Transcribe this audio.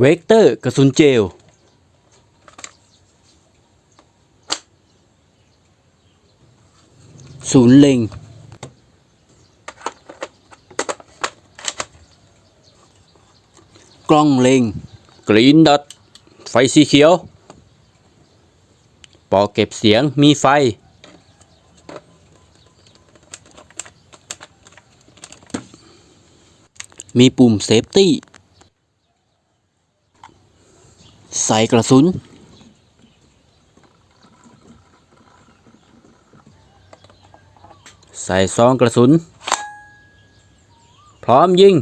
เวกเตอร์กระสุนเจล ศูนย์เล็ง กล้องเล็ง กรีนดอทไฟสีเขียว ปอกเก็บเสียงมีไฟ มีปุ่มเซฟตี้ ใส่กระสุน ใส่ซองกระสุน พร้อมยิง